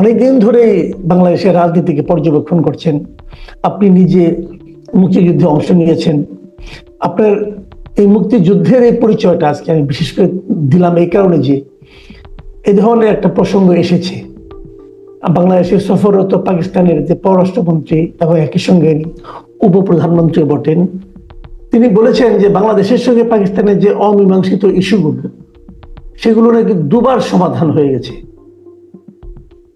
অনেকদিন ধরে বাংলাদেশের রাজনীতিকে পর্যবেক্ষণ করছেন। আপনি নিজে মুক্তিযুদ্ধে অংশ নিয়েছেন। আপনার এই মুক্তিযুদ্ধের এই পরিচয়টা আজকে আমি বিশেষ করে দিলাম এই কারণে যে এই ধরনের একটা প্রসঙ্গ এসেছে। বাংলাদেশের সফররত পাকিস্তানের যে পররাষ্ট্রমন্ত্রী এবং একই সঙ্গে উপপ্রধানমন্ত্রী বটেন। তিনি বলেছেন যে বাংলাদেশের সঙ্গে পাকিস্তানের যে অমীমাংসিত ইস্যুগুলো, সেগুলো নাকি দুবার সমাধান হয়ে গেছে।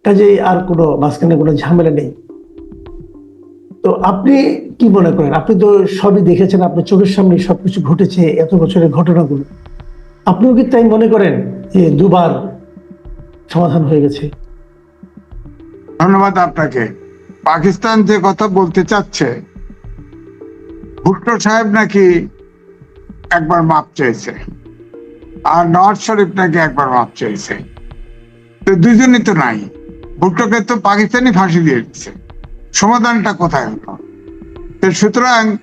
কাজেই আর কোনো, মাঝখানে কোনো ঝামেলা নেই। তো আপনি কি মনে করেন? আপনি তো সবই দেখেছেন, আপনার চোখের সামনে সবকিছু ঘটেছে, এত বছরের ঘটনাগুলো। আপনিও কি তাই মনে করেন যে দুবার সমাধান হয়ে গেছে? ধন্যবাদ আপনাকে। পাকিস্তান যে কথা বলতে চাচ্ছে ভুট্টো সাহেব নাকি একবার মাপ চেয়েছে, আর নওয়াজ শরীফ নাকি একবার মাপ চেয়েছে। তো দুজনই তো নাই। ভুট্টোকে তো পাকিস্তানি ফাঁসি দিয়ে দিচ্ছে সমাধানটা কোথায় হলো? তো সুতরাং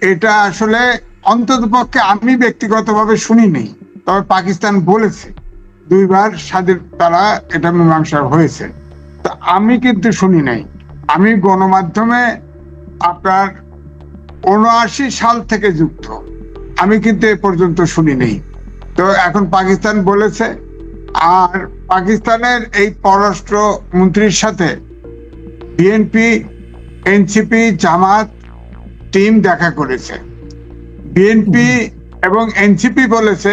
এটা আসলে অন্তত পক্ষে আমি ব্যক্তিগতভাবে শুনিনি, তবে পাকিস্তান বলেছে, দুইবার স্বাধীন তারা এটা মীমাংসা হয়েছে। তো আমি কিন্তু শুনি নাই। আমি গণমাধ্যমে আপনার উনআশি সাল থেকে যুক্ত। আমি কিন্তু এ পর্যন্ত শুনি নেই। তো এখন পাকিস্তান বলেছে, আর পাকিস্তানের এই পররাষ্ট্র মন্ত্রীর সাথে বিএনপি এনসিপি জামাত, টিম দেখা করেছে। বিএনপি এবং এনসিপি বলেছে,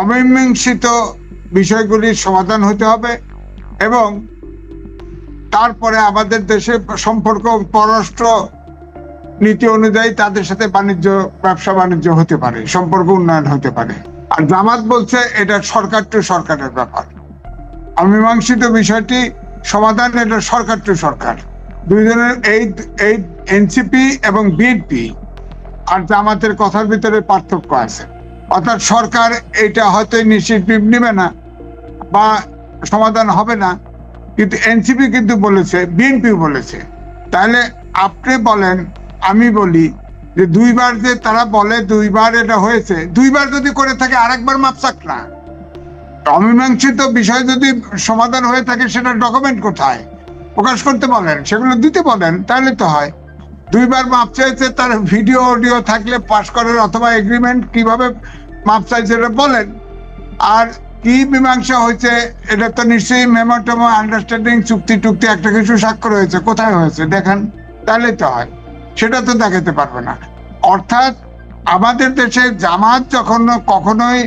অমীমাংসিত বিষয়গুলির সমাধান হতে হবে এবং তারপরে আমাদের দেশে সম্পর্ক পররাষ্ট্র নীতি অনুযায়ী তাদের সাথে বাণিজ্য, ব্যবসা বাণিজ্য হতে পারে, সম্পর্ক উন্নয়ন হতে পারে। আর জামাত বলছে, এটা সরকার টু সরকারের ব্যাপার। অমীমাংসিত বিষয়টি সমাধান এটা সরকার টু সরকার। দুইজনের এই এই এনসিপি এবং বিএনপি আর জামাতের কথার ভিতরে পার্থক্য আছে। অর্থাৎ সরকার এটা হয়তো ইনিশিয়েটিভ নেবে না বা সমাধান হবে না, কিন্তু এনসিপি কিন্তু বলেছে, বিএনপি বলেছে। তাহলে আপনি বলেন, আমি বলি যে দুইবার যে তারা বলে দুইবার এটা হয়েছে, দুইবার যদি করে থাকে আরেকবার মাপসাক না। অমীমাংসিত বিষয় যদি সমাধান হয়ে থাকে, সেটা ডকুমেন্ট কোথায়? প্রকাশ করতে বলেন, সেগুলো দিতে বলেন, তাহলে তো হয়। দুইবার মাপ চাইছে তার ভিডিও অডিও থাকলে পাশ করার অথবা এগ্রিমেন্ট কীভাবে মাপ চাইছে এটা বলেন। আর কি মীমাংসা হয়েছে, এটা তো নিশ্চয়ই মেমোটেমো আন্ডারস্ট্যান্ডিং চুক্তি, টুক্তি, একটা কিছু স্বাক্ষর হয়েছে, কোথায় হয়েছে, দেখেন, তাহলে তো হয়। সেটা তো দেখাতে পারবে না। অর্থাৎ আমাদের দেশে জামাত যখন কখনোই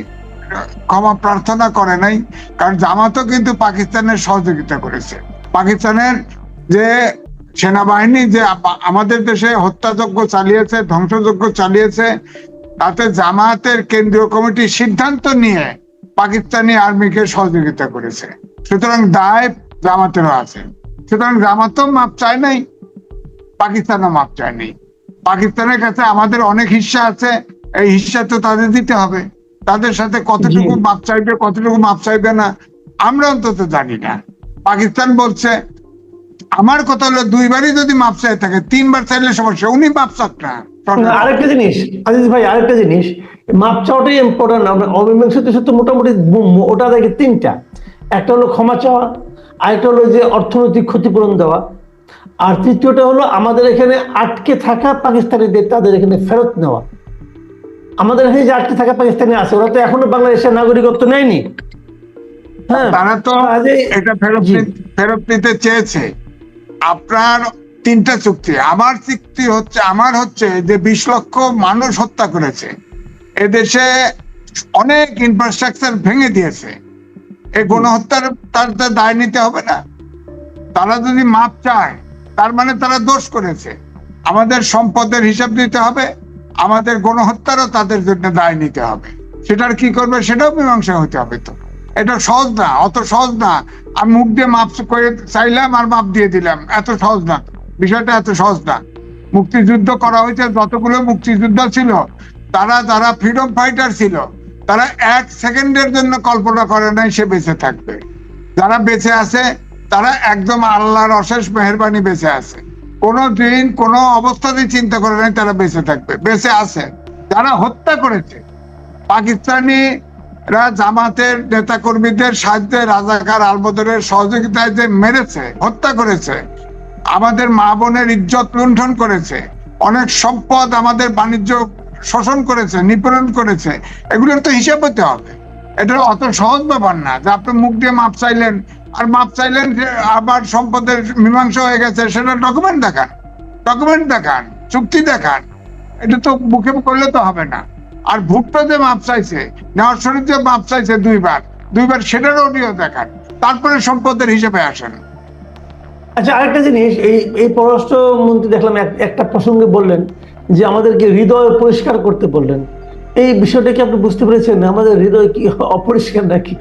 ক্ষমা প্রার্থনা করে নাই, কারণ জামাতও কিন্তু পাকিস্তানের সহযোগিতা করেছে। পাকিস্তানের যে সেনাবাহিনী যে আমাদের দেশে হত্যাযজ্ঞ চালিয়েছে, ধ্বংসযজ্ঞ চালিয়েছে, তাতে জামাতের কেন্দ্রীয় কমিটি সিদ্ধান্ত নিয়ে পাকিস্তানি আর্মিকে সহযোগিতা করেছে। সুতরাং দায় জামাতেরও আছে। সুতরাং জামাতও মাপ চায় নাই, পাকিস্তানও মাপ চায় নাই। পাকিস্তানের কাছে আমাদের অনেক হিস্সা আছে, এই হিস্সা তো তাদের দিতে হবে। তাদের সাথে কতটুকু মাপ চাইবে কতটুকু মাপ চাইবে না আমরা অন্তত জানি না। পাকিস্তান বলছে আমার কথা হলো দুইবারই যদি মাপ চাই থাকে তিনবার চাইলে সমস্যা উনি মাপ চাক না আরেকটা জিনিস আজিজ ভাই আরেকটা জিনিস মাপ চাওয়াটাই ইম্পর্টেন্ট আমরা অমীমাংসিত তো মোটামুটি ওটা দেখে তিনটা। একটা হলো ক্ষমা চাওয়া আরেকটা হলো যে অর্থনৈতিক ক্ষতিপূরণ দেওয়া। আর তৃতীয়টা হলো আমাদের এখানে আটকে থাকা পাকিস্তানিদের তাদের এখানে ফেরত নেওয়া। আমাদের এখানে যে আটকে থাকা পাকিস্তানি আছে ওরা তো এখনও বাংলাদেশের নাগরিকত্ব নেয়নি। হ্যাঁ। তারা তো এটা ফেরত ফেরত নিতে চেয়েছে। আপনার তিনটা চুক্তি। আমার চুক্তি হচ্ছে আমার হচ্ছে যে বিশ লক্ষ মানুষ হত্যা করেছে। এদেশে অনেক ইনফ্রাস্ট্রাকচার ভেঙে দিয়েছে। এই গণহত্যার তার তার দায় নিতে হবে না। তারা যদি মাপ চায় তার মানে তারা দোষ করেছে। আমাদের সম্পদের হিসাব দিতে হবে। আমাদের গণহত্যারও তাদের জন্য দায় নিতে হবে। সেটার কি করবে সেটাও মীমাংসা হতে হবে তো। এটা সহজ না, অত সহজ না। আমি মুখ দিয়ে মাপ করে চাইলাম আর মাপ দিয়ে দিলাম। এত সহজ না। বিষয়টা এত সহজ না। মুক্তিযুদ্ধ করা হয়েছে, যতগুলো মুক্তিযোদ্ধা ছিল, তারা যারা ফ্রিডম ফাইটার ছিল, তারা এক সেকেন্ডের জন্য কল্পনা করে নাই সে বেঁচে থাকবে। যারা বেঁচে আছে, তারা একদম আল্লাহর অশেষ মেহরবানি বেঁচে আছে। কোনো দিন কোনো চিন্তা করে নাই, তারা বেঁচে থাকবে। বেঁচে আছে। যারা হত্যা করেছে, পাকিস্তানি জামাতের নেতা কর্মীদের সাহায্যে রাজাকার আলবদরের সহযোগিতায় যে মেরেছে, হত্যা করেছে, আমাদের মা বোনের ইজ্জত লুণ্ঠন করেছে, অনেক সম্পদ আমাদের বাণিজ্য শোষণ করেছে, নিপীড়ন করেছে, এগুলোর তো হিসাব হতে হবে। এটা অত সহজ ব্যাপার না যে আপনি মুখ দিয়ে মাপ চাইলেন আর মাপ চাইলেন যে আবার সম্পদের মীমাংসা হয়ে গেছে সেটা ডকুমেন্ট দেখান ডকুমেন্ট দেখান চুক্তি দেখান। এটা তো মুখে করলে তো হবে না। আর ভুট্টো যে মাপ চাইছে নেওয়ার শরীফ যে মাপ চাইছে দুইবার দুইবার সেটার অডিও দেখান তারপরে সম্পদের হিসেবে আসেন। আচ্ছা আরেকটা জিনিস এই এই পররাষ্ট্র মন্ত্রী দেখলাম এক- একটা প্রসঙ্গে বললেন যে আমাদেরকে হৃদয় পরিষ্কার করতে বললেন। এই বিষয়টা কি আপনি বুঝতে পেরেছেন? আমাদের হৃদয় কি অপরিষ্কার নাকি?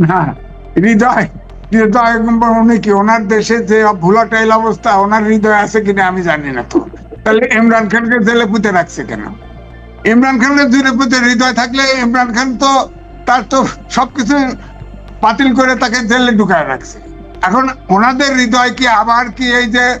না হৃদয় হৃদয় উনি কি, ওনার দেশে যে ভুলাটাইল অবস্থা, ওনার হৃদয় আছে কিনা আমি জানি না তাহলে ইমরান খানকে জেলে পুঁতে রাখছে কেন? ইমরান খানের জেলে পুঁতে, হৃদয় থাকলে ইমরান খান তো তার তো সবকিছু বাতিল করে তাকে জেলে ঢুকায় রাখছে। এখন ওনাদের হৃদয় কি আবার কি এই যে-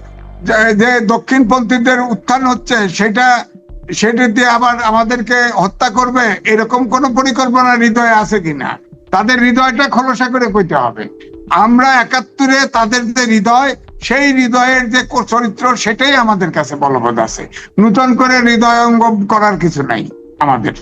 যে দক্ষিণপন্থীদের উত্থান হচ্ছে, সেটা সেটা দিয়ে আবার আমাদেরকে হত্যা করবে? এরকম কোন পরিকল্পনা হৃদয়ে আছে কিনা? তাদের হৃদয়টা খোলসা করে কইতে হবে। আমরা একাত্তরে তাদের যে হৃদয়, সেই হৃদয়ের যে চরিত্র, সেটাই আমাদের কাছে বলবৎ আছে। নূতন করে হৃদয় অঙ্গম করার কিছু নাই আমাদের।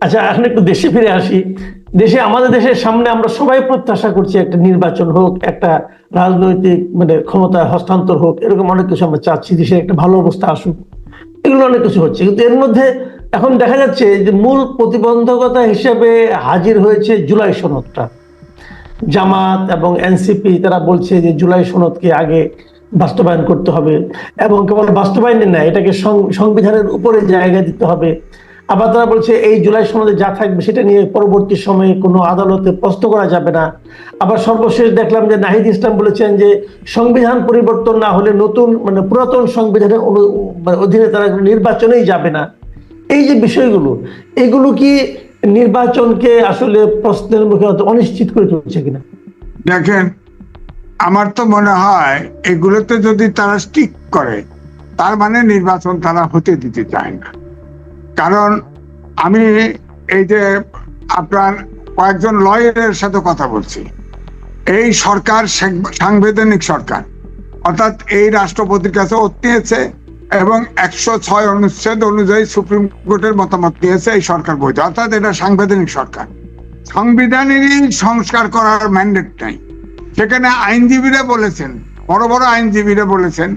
আচ্ছা এখন একটু দেশে ফিরে আসি। দেশে, আমাদের দেশের সামনে আমরা সবাই প্রত্যাশা করছি একটা নির্বাচন হোক, একটা রাজনৈতিক মানে ক্ষমতা হস্তান্তর হোক, এরকম অনেক কিছু আমরা চাচ্ছি দেশে একটা ভালো অবস্থা আসুক। এগুলো অনেক কিছু হচ্ছে। কিন্তু এর মধ্যে এখন দেখা যাচ্ছে যে মূল প্রতিবন্ধকতা হিসেবে হাজির হয়েছে জুলাই সনদটা। জামাত এবং এনসিপি তারা বলছে যে জুলাই সনদকে আগে বাস্তবায়ন করতে হবে এবং কেবল বাস্তবায়নে না এটাকে সংবিধানের উপরে জায়গা দিতে হবে। আবার তারা বলছে এই জুলাই সনদে যা থাকবে সেটা নিয়ে পরবর্তী সময়ে কোনো আদালতে প্রশ্ন করা যাবে না। আবার সর্বশেষ দেখলাম যে নাহিদ ইসলাম বলেছেন যে সংবিধান পরিবর্তন না হলে নতুন মানে পুরাতন সংবিধানের মানে অধীনে তারা নির্বাচনেই যাবে না। এই যে বিষয়গুলো, এগুলো কি নির্বাচনকে আসলে প্রশ্নের মুখে অনিশ্চিত করে তুলছে কিনা? দেখেন, আমার তো মনে হয় এগুলোতে যদি তারা স্টিক করে, তার মানে নির্বাচন তারা হতে দিতে চায় না। কারণ আমি এই যে আপনার কয়েকজন লয়ারের সাথে কথা বলছি, এই সরকার সাংবিধানিক সরকার, অর্থাৎ এই রাষ্ট্রপতির কাছে ওত নিয়েছে এবং একশো ছয় অনুচ্ছেদ অনুযায়ী সুপ্রিম কোর্টের মতামত নিয়েছে এই সরকার বৈধ, অর্থাৎ এটা সাংবিধানিক সরকার। সংবিধানেরই সংস্কার করার ম্যান্ডেট নাই। সেখানে আইনজীবীরা বলেছেন, বড় বড় আইনজীবীরা বলেছেন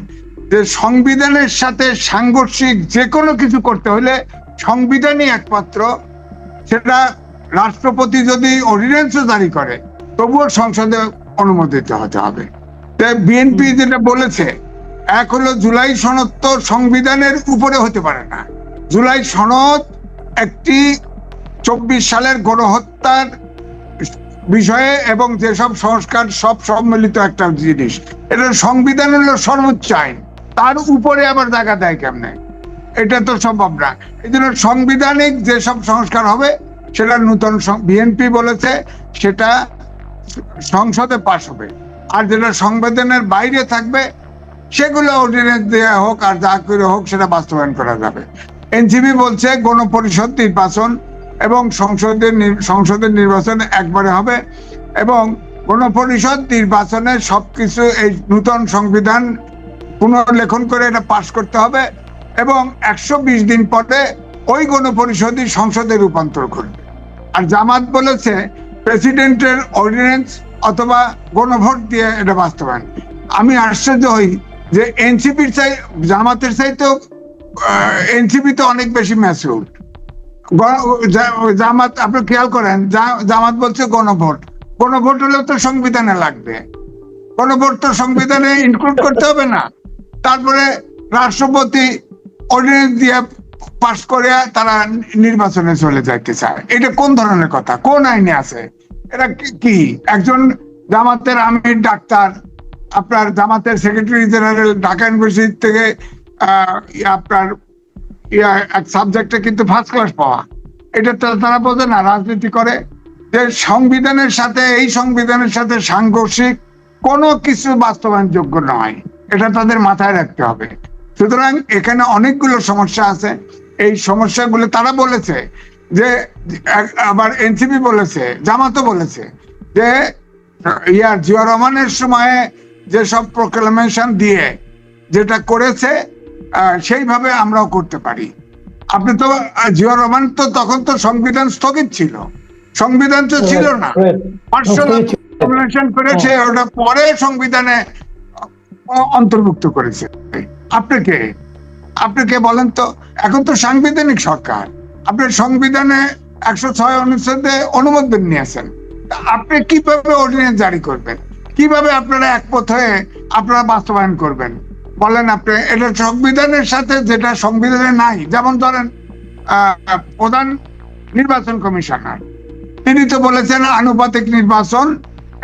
যে সংবিধানের সাথে সাংঘর্ষিক যে কোনো কিছু করতে হলে সংবিধানই একমাত্র। সেটা রাষ্ট্রপতি যদি অর্ডিন্যান্সও জারি করে, তবুও সংসদে অনুমোদিত হতে হবে। তাই বিএনপি যেটা বলেছে এক হলো জুলাই সনদ তো সংবিধানের উপরে হতে পারে না। জুলাই সনদ একটি চব্বিশ সালের গণহত্যার বিষয়ে এবং যেসব সংস্কার, সব সম্মিলিত একটা জিনিস। এটা সংবিধান হলো সর্বোচ্চ আইন। তার উপরে আবার দেখা দেয় কেমনে? এটা তো সম্ভব না। এই জন্য সাংবিধানিক যেসব সংস্কার হবে, সেটা নূতন বিএনপি বলেছে, সেটা সংসদে পাশ হবে। আর যেটা সংবিধানের বাইরে থাকবে সেগুলো অর্ডিনেন্স দেওয়া হোক আর যা করে হোক সেটা বাস্তবায়ন করা যাবে। এনসিপি বলছে গণপরিষদ নির্বাচন এবং সংসদের সংসদের নির্বাচন একবারে হবে এবং গণপরিষদ নির্বাচনে সবকিছু এই নূতন সংবিধান পুনর্লেখন করে এটা পাশ করতে হবে এবং একশো বিশ দিন পরে ওই গণপরিষদই সংসদে রূপান্তর করবে। আর জামাত বলেছে প্রেসিডেন্টের অর্ডিনেন্স অথবা গণভোট দিয়ে এটা বাস্তবায়ন। আমি আশ্চর্য হই যে এনসিপির চাই, জামাতের চাইতেও এনসিপি তো অনেক বেশি ম্যাচিউর জামাত, আপনি খেয়াল করেন জামাত বলছে গণভোট। গণভোট হলেও তো সংবিধানে লাগবে। গণভোট তো সংবিধানে ইনক্লুড করতে হবে না। তারপরে রাষ্ট্রপতি অর্ডিনেন্স দিয়ে পাস করে তারা নির্বাচনে চলে যাইতে চায়। এটা কোন ধরনের কথা? কোন আইনে আছে? এটা কি? একজন জামাতের আমির, ডাক্তার আপনার জামাতের সেক্রেটারি জেনারেল ঢাকা ইউনিভার্সিটি থেকে আপনার এক সাবজেক্টে কিন্তু ফার্স্ট ক্লাস পাওয়া। এটা তারা বোঝে না, রাজনীতি করে। যে সংবিধানের সাথে, এই সংবিধানের সাথে সাংঘর্ষিক কোনো কিছু বাস্তবায়নযোগ্য নয়। এটা তাদের মাথায় রাখতে হবে। সুতরাং এখানে অনেকগুলো সমস্যা আছে। এই সমস্যাগুলো তারা বলেছে যে আবার এনসিপি বলেছে, জামাতও বলেছে যে ইয়ার জিয়া রহমানের সময়ে যেসব প্রোক্লামেশন দিয়ে যেটা করেছে সেইভাবে আমরাও করতে পারি। আপনি তো জিয়া রহমান তো তখন তো সংবিধান স্থগিত ছিল। সংবিধান তো ছিল না। পাঁচশো করেছে ওটা পরে সংবিধানে অন্তর্ভুক্ত করেছে। আপনি কে? আপনি কে বলেন তো? এখন তো সাংবিধানিক সরকার। আপনার সংবিধানে একশো ছয় অনুচ্ছেদে অনুমোদন নিয়েছেন। আপনি কীভাবে অর্ডিনেন্স জারি করবেন? কীভাবে আপনারা একমত হয়ে আপনারা বাস্তবায়ন করবেন? বলেন আপনি এটা সংবিধানের সাথে যেটা সংবিধানে নাই যেমন ধরেন প্রধান নির্বাচন কমিশনার তিনি তো বলেছেন আনুপাতিক নির্বাচন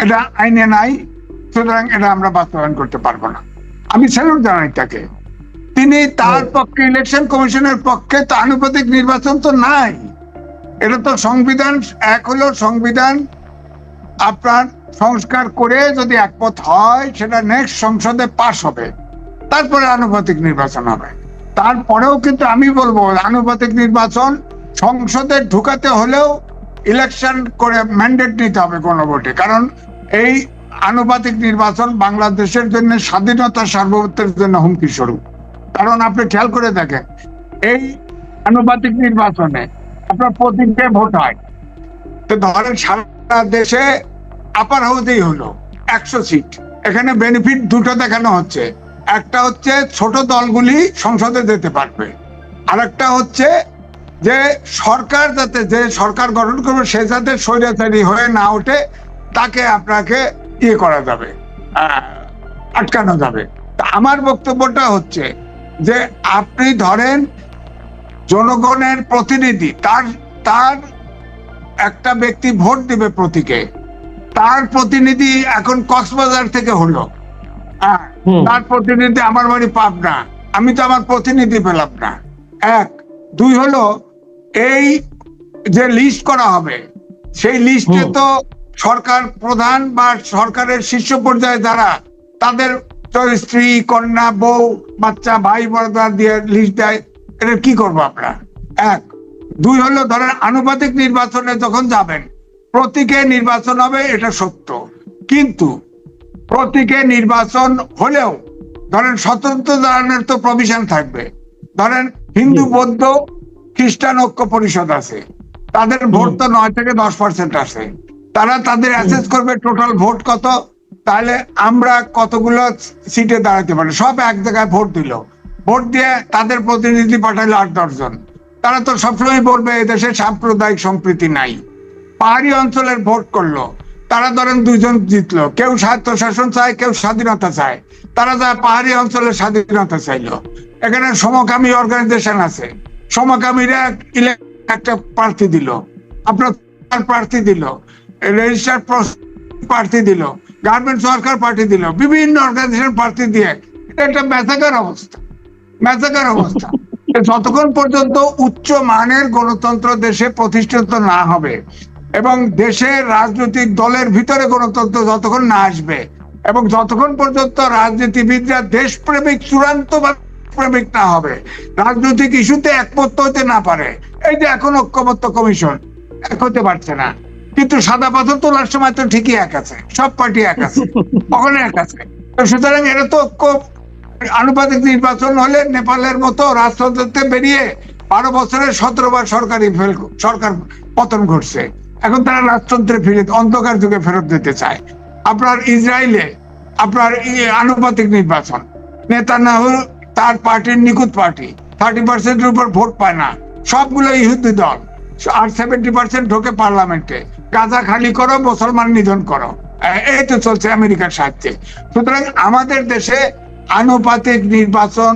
এটা আইনে নাই সুতরাং এটা আমরা বাস্তবায়ন করতে পারব না। আমি স্যালুট জানাই তাকে। তিনি তার পক্ষে ইলেকশন কমিশনের পক্ষে তো আনুপাতিক নির্বাচন তো নাই। এটা তো সংবিধান এক হলো সংবিধান আপনার সংস্কার করে যদি একমত হয়, সেটা নেক্সট সংসদে পাশ হবে। তারপরে আনুপাতিক নির্বাচন হবে। তারপরেও কিন্তু আমি বলব, আনুপাতিক নির্বাচন সংসদে ঢুকাতে হলেও ইলেকশন করে ম্যান্ডেট নিতে হবে গণভোটে কারণ এই আনুপাতিক নির্বাচন বাংলাদেশের জন্য স্বাধীনতা সার্বভৌমত্বের জন্য হুমকি স্বরূপ। কারণ আপনি খেয়াল করে দেখেন, এই আনুপাতিক নির্বাচনে আপনার প্রতিজ্ঞে ভোট হয়? তো ধরেন সারা দেশে আপার হাউসেই হলো, একশো সিট এখানে বেনিফিট দুটো দেখানো হচ্ছে। একটা হচ্ছে ছোট দলগুলি সংসদে যেতে পারবে। আরেকটা হচ্ছে যে সরকার যাতে, যে সরকার গঠন করবে, সে যাতে স্বৈরাচারী হয়ে না ওঠে, তাকে আপনাকে ইয়ে করা যাবে আটকানো যাবে। আমার বক্তব্যটা হচ্ছে যে আপনি ধরেন জনগণের প্রতিনিধি, তার তার একটা ব্যক্তি ভোট দিবে প্রতীকে তার প্রতিনিধি এখন কক্সবাজার থেকে হলো। তার প্রতিনিধি আমার বাড়ি পাবনা। আমি তো আমার প্রতিনিধি পেলাম না। এক দুই হলো এই যে লিস্ট করা হবে সেই লিস্টে তো সরকার প্রধান বা সরকারের শীর্ষ পর্যায়ে যারা তাদের তো স্ত্রী কন্যা বউ বাচ্চা ভাই বড়দা দিয়ে লিস্ট দেয় এটা কি করব আমরা? এক দুই হলো ধরেন আনুপাতিক নির্বাচনে যখন যাবেন প্রতীকে নির্বাচন হবে এটা সত্য। কিন্তু প্রতীকে নির্বাচন হলেও ধরেন স্বতন্ত্র দাঁড়ানোর তো প্রভিশন থাকবে। ধরেন হিন্দু বৌদ্ধ খ্রিস্টান ঐক্য পরিষদ আছে। তাদের ভোট তো নয় থেকে দশ পার্সেন্ট আছে তারা তাদের অ্যাসেস করবে টোটাল ভোট কত তাহলে আমরা কতগুলো সিটে দাঁড়াতে পারি? সব এক জায়গায় ভোট দিল। ভোট দিয়ে তাদের প্রতিনিধি পাঠাইলো আট দশজন তারা তো সবসময় বলবে এদেশে সাম্প্রদায়িক সম্প্রীতি নাই। পাহাড়ি অঞ্চলের ভোট করল। তারা ধরেন দুজন জিতলো। কেউ স্বায়ত্ত শাসন চায়, কেউ স্বাধীনতা চায়। তারা যায় পাহাড়ি অঞ্চলের স্বাধীনতা চাইলো। এখানে সমকামী অর্গানাইজেশন আছে। সমকামীরা একটা প্রার্থী দিল। আপনার প্রার্থী দিল। রেজিস্টার প্রার্থী দিল। গার্মেন্ট সরকার পার্টি দিল। বিভিন্ন অর্গানাইজেশন প্রার্থী দিয়ে। এটা একটা মেথাকার অবস্থা। মেথাকার অবস্থা। যতক্ষণ পর্যন্ত উচ্চ মানের গণতন্ত্র দেশে প্রতিষ্ঠিত না হবে এবং দেশের রাজনৈতিক দলের ভিতরে গণতন্ত্র যতক্ষণ না আসবে এবং যতক্ষণ পর্যন্ত রাজনীতিবিদরা দেশপ্রেমিক চূড়ান্ত প্রেমিক না হবে, রাজনৈতিক ইস্যুতে একমত হতে না পারে, এই যে এখন ঐক্যমত্য কমিশন, এক হতে পারছে না। কিন্তু সাদা পাথর তোলার সময় তো ঠিকই এক আছে, সব পার্টি এক আছে ওখানে এক আছে। সুতরাং এটা তো ঐক্য, আনুপাতিক নির্বাচন হলে নেপালের মতো রাজতন্ত্রতে বেরিয়ে বারো বছরের সতেরো বার সরকারি ফেল, সরকার পতন ঘটছে। এখন তারা রাজতন্ত্রে ফিরে অন্ধকার যুগে ফেরত দিতে চায়। আপনার ইসরায়েলে আপনার আনুপাতিক নির্বাচন। নেতানাহু তার পার্টির নিকুত পার্টি। থার্টি পার্সেন্টের উপর ভোট পায় না। সবগুলো ইহুদি দল। আর সেভেন্টি পার্সেন্ট ঢোকে পার্লামেন্টে। গাজা খালি করো, মুসলমান নিধন করো। এই তো চলছে আমেরিকার সাহায্যে। সুতরাং আমাদের দেশে আনুপাতিক নির্বাচন